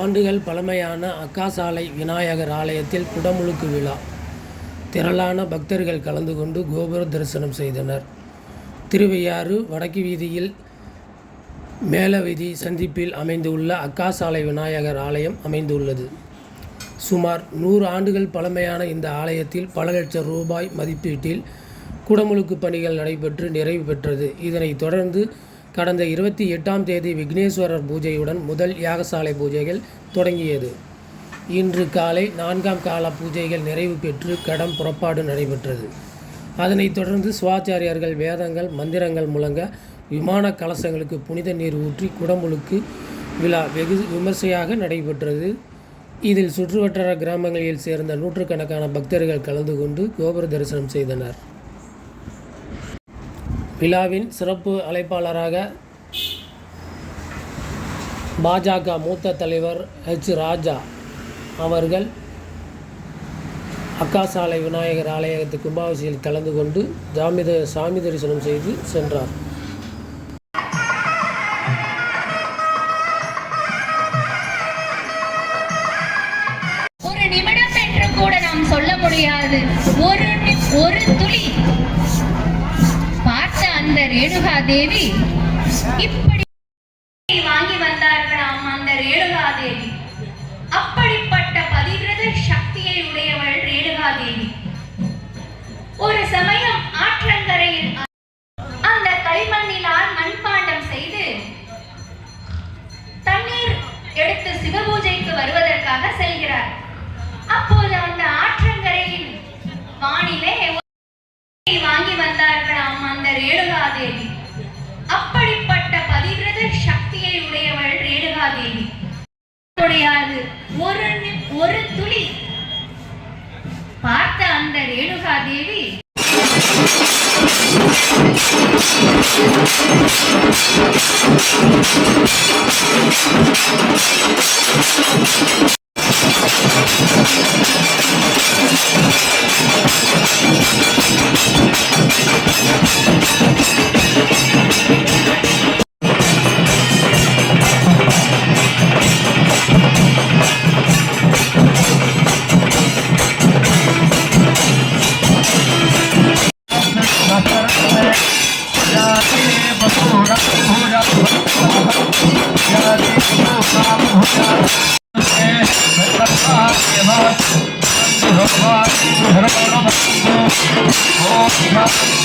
ஆண்டுகள் பழமையான அக்காசாலை விநாயகர் ஆலயத்தில் குடமுழுக்கு விழா. திரளான பக்தர்கள் கலந்து கொண்டு கோபுர தரிசனம் செய்தனர். திருவையாறு வடக்கு வீதியில் மேலவீதி சந்திப்பில் அமைந்துள்ள அக்காசாலை விநாயகர் ஆலயம் அமைந்துள்ளது. சுமார் நூறு ஆண்டுகள் பழமையான இந்த ஆலயத்தில் பல லட்சம் ரூபாய் மதிப்பீட்டில் குடமுழுக்கு பணிகள் நடைபெற்று நிறைவு பெற்றது. இதனைத் தொடர்ந்து கடந்த இருபத்தி எட்டாம் தேதி விக்னேஸ்வரர் பூஜையுடன் முதல் யாகசாலை பூஜைகள் தொடங்கியது. இன்று காலை நான்காம் கால பூஜைகள் நிறைவு பெற்று கடம் புறப்பாடு நடைபெற்றது. அதனைத் தொடர்ந்து சுவாச்சாரியார்கள் வேதங்கள் மந்திரங்கள் முழங்க விமான கலசங்களுக்கு புனித நீர் ஊற்றி குடமுழுக்கு விழா வெகு விமர்சையாக நடைபெற்றது. இதில் சுற்றுவட்டார கிராமங்களில் சேர்ந்த நூற்றுக்கணக்கான பக்தர்கள் கலந்து கொண்டு கோபுர தரிசனம் செய்தனர். விழாவின் சிறப்பு அழைப்பாளராக பாஜக மூத்த தலைவர் ஹெச் ராஜா அவர்கள் அக்காசாலை விநாயகர் ஆலயத்து கும்பாபிஷேகத்தில் கலந்து கொண்டு ஜாமித சாமி தரிசனம் செய்து சென்றார். தேவி இப்படி வாங்கி வந்தார்களாம் அந்த ரேணுகா தேவி அப்படிப்பட்ட பதிவிரத சக்தியை உடையவள் ரேணுகா தேவி ஒரு சமயம் ஆற்றங்கரையில் அந்த களிமண்ணினால் மண்பாண்டம் செய்து தண்ணீர் எடுத்து சிவபூஜைக்கு வருவதற்காக செல்கிறார். அப்போது அந்த ஆற்றங்கரையின் வானிலே முடியாது ஒரு ஒரு துளி பார்த்த அந்த ரேணுகா தேவி ஒரு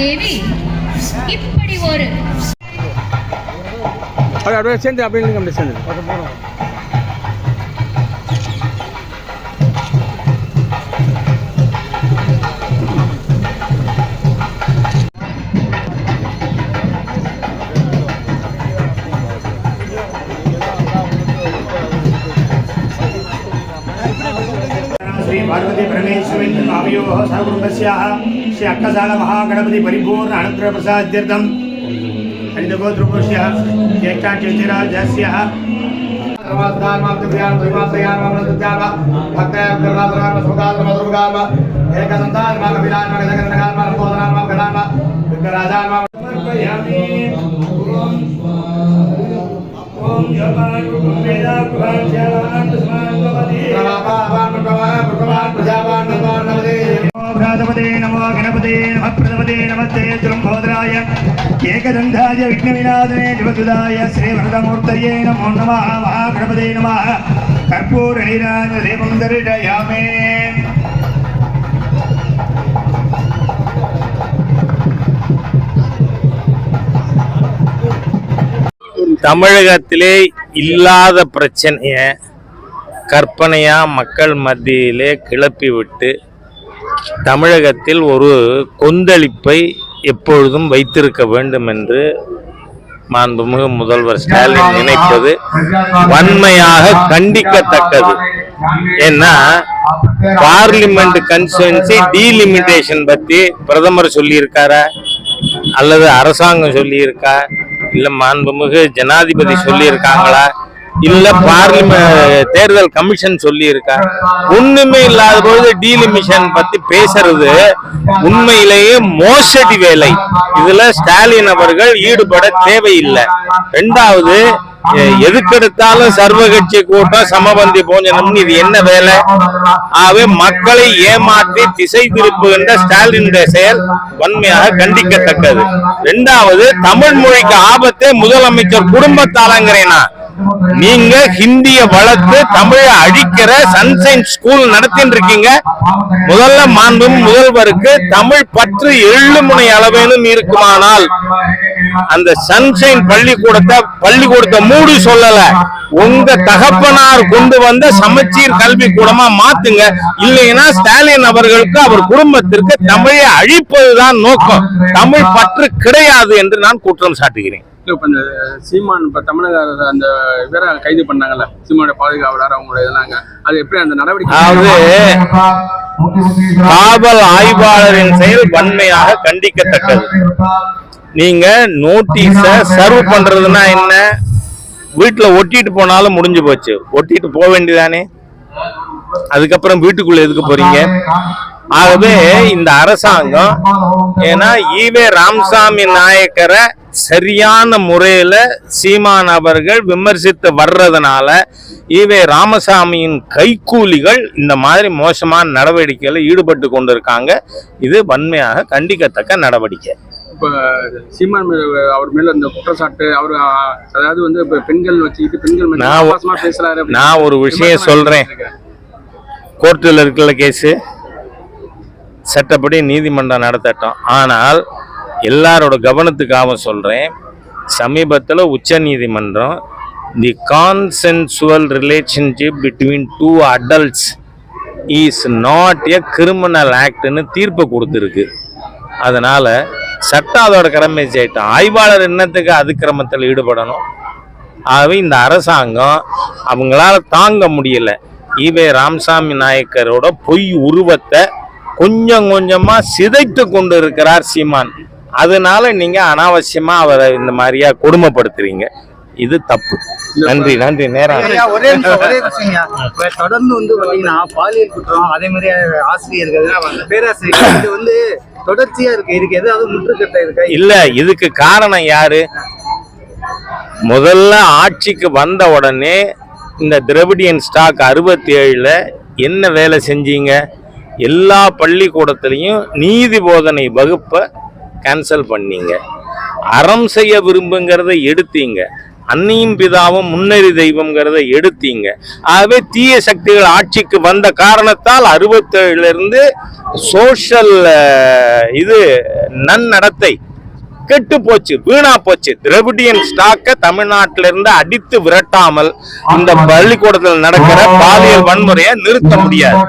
தேவி இப்படி ஒரு அப்படியே சேர்ந்து அப்படியே நில்லுங்க, அப்படியே சேர்ந்து. శ్రీ పార్వతి పరమేశ్వరి ఆవయో సహకుటుంబస్యా శ్రీ అక్కసాల మహాగణపతి పరిపూర్ణ అనుగ్రహ ప్రసాద్యర్థం హరితగోత్రపురుష్య జ్యేష్ఠాక్షరాజస్య ఓం జపాన్ కుటుంబేదా కులాచారాన్ స్మాన్ భవతి ప్రభావాన్ ప్రభావ பிரஜாபாண்டவானவதே நமோ கணபதே நம பிரதமதே நமத்தே திரும்போதராய ஏகதந்தாய விக்னவிநாதனே திவசுதாய ஸ்ரீவரதமூர்த்தயே நமோ நம மகா நம. கற்பூர நீராஜ தமிழகத்திலே இல்லாத பிரச்சனையை கற்பனையாக மக்கள் மத்தியிலே கிளப்பிவிட்டு தமிழகத்தில் ஒரு கொந்தளிப்பை எப்பொழுதும் வைத்திருக்க வேண்டும் என்று மாண்புமிகு முதல்வர் ஸ்டாலின் நினைப்பது வன்மையாக கண்டிக்கத்தக்கது. ஏன்னா பார்லிமெண்ட் கன்ஸ்டுவன்சி டீலிமிட்டேஷன் பற்றி பிரதமர் சொல்லியிருக்காரா? அல்லது அரசாங்கம் சொல்லியிருக்கா? இல்லை மாண்புமிகு ஜனாதிபதி சொல்லியிருக்காங்களா? இல்ல பார்லிமெண்ட் தேர்தல் கமிஷன் சொல்லியிருக்கா. ஒண்ணுமே இல்லாத போது டீலிமிஷன் பத்தி பேசுறது உண்மையிலேயே மோசடி வேலை. இதுல ஸ்டாலின் அவர்கள் ஈடுபட தேவையில்லை. ரெண்டாவது எதுக்கெடுத்தாலும் சர்வ கட்சி கூட்டம் சமபந்தி போஞ்சனம்னு இது என்ன வேலை? ஆகவே மக்களை ஏமாற்றி திசை திருப்புகின்ற ஸ்டாலினுடைய செயல் வன்மையாக கண்டிக்கத்தக்கது. ரெண்டாவது தமிழ் மொழிக்கு ஆபத்தே முதலமைச்சர் குடும்பத்தாலங்கிறேனா? நீங்க ஹிந்திய வளர்த்து தமிழை அழிக்கிற சன்சைன் ஸ்கூல் நடத்தின்னு இருக்கீங்க முதல்ல மாண்பும் முதல்வருக்கு தமிழ் பற்று எள்ளு முனை அளவேனும் இருக்குமானால் அந்த சன்சைன் பள்ளிக்கூடத்தை பள்ளிக்கூடத்தை மூடி சொல்லல. உங்க தகப்பனார் கொண்டு வந்த சமச்சீர் கல்வி கூடமா மாத்துங்க. இல்லைன்னா ஸ்டாலின் அவர்களுக்கு அவர் குடும்பத்திற்கு தமிழை அழிப்பதுதான் நோக்கம். தமிழ் பற்று கிடையாது என்று நான் குற்றம் சாட்டுகிறேன். இப்ப இந்த சீமான் இப்ப தமிழக அந்த இவரை கைது பண்ணாங்கல்ல சீமானோட பாதுகாவலர் அவங்களோட இதனாங்க அது எப்படி அந்த நடவடிக்கை அதாவது காவல் ஆய்வாளரின் செயல் வன்மையாக கண்டிக்கத்தக்கது. நீங்க நோட்டீஸ சர்வ் பண்றதுன்னா என்ன? வீட்டுல ஒட்டிட்டு போனாலும் முடிஞ்சு போச்சு. ஒட்டிட்டு போக வேண்டியதானே அதுக்கப்புறம் வீட்டுக்குள்ள எதுக்கு போறீங்க? ஆகவே இந்த அரசாங்கம் ஏன்னா ஈவே ராமசாமி நாயக்கரை சரியான முறையில சீமான் அவர்கள் விமர்சித்து வர்றதுனால ஈவே ராமசாமியின் கைக்கூலிகள் இந்த மாதிரி மோசமான நடவடிக்கையில ஈடுபட்டு கொண்டிருக்காங்க. இது வன்மையாக கண்டிக்கத்தக்க நடவடிக்கை. இப்ப சீமான் அவர் மேல இந்த குற்றச்சாட்டு அவர் அதாவது வந்து இப்ப பெண்கள் வச்சுக்கிட்டு பெண்கள் நான் பேசுறாரு நான் ஒரு விஷயம் சொல்றேன். கோர்ட்டில் இருக்கல கேஸு சட்டப்படி நீதிமன்றம் நடத்தட்டும். ஆனால் எல்லாரோட கவனத்துக்காக சொல்கிறேன் சமீபத்தில் உச்ச நீதிமன்றம் the consensual relationship between two adults is not a criminal ஆக்ட்னு தீர்ப்பு கொடுத்துருக்கு. அதனால் சட்டம் அதோட கடமை செய்யட்டும். ஆய்வாளர் என்னத்துக்கு அதிக்கிரமத்தில் ஈடுபடணும்? ஆகவே இந்த அரசாங்கம் அவங்களால தாங்க முடியல. ஈவே ராமசாமி நாயக்கரோட பொய் உருவத்தை கொஞ்சம் கொஞ்சமாக சிதைத்து கொண்டு இருக்கிறார் சீமான். அதனால நீங்க அனாவசியமா அவரை இந்த மாதிரியா கொடுமைப்படுத்துறீங்க. இது தப்பு. நன்றி நன்றி. நேரம் ஒரே ஒரே தொடர்ந்து வந்து பாத்தீங்கன்னா பாலியல் குற்றம் அதே மாதிரி ஆசிரியர்கள் பேராசிரியர்கள் இது வந்து தொடர்ச்சியா இருக்கு. இதுக்கு ஏதாவது முற்றுக்கட்டை இருக்கா? இல்ல இதுக்கு காரணம் யாரு? முதல்ல ஆட்சிக்கு வந்த உடனே இந்த திரவிடியன் ஸ்டாக் அறுபத்தி ஏழுல என்ன வேலை செஞ்சீங்க? எல்லா பள்ளிக்கூடத்துலையும் நீதி போதனை வகுப்பை கேன்சல் பண்ணீங்க. அறம் செய்ய விரும்புங்கிறத எடுத்தீங்க. அன்னியும் பிதாவும் முன்னறி தெய்வம்ங்கிறத எடுத்தீங்க. ஆகவே தீய சக்திகள் ஆட்சிக்கு வந்த காரணத்தால் அறுபத்தேழுல இருந்து இது நன்னடத்தை கெட்டு போச்சு வீணா போச்சு. திரவிடியன் ஸ்டாக்கை தமிழ்நாட்டில இருந்து அடித்து விரட்டாமல் இந்த பள்ளிக்கூடத்தில் நடக்கிற பாலியல் வன்முறையை நிறுத்த முடியாது.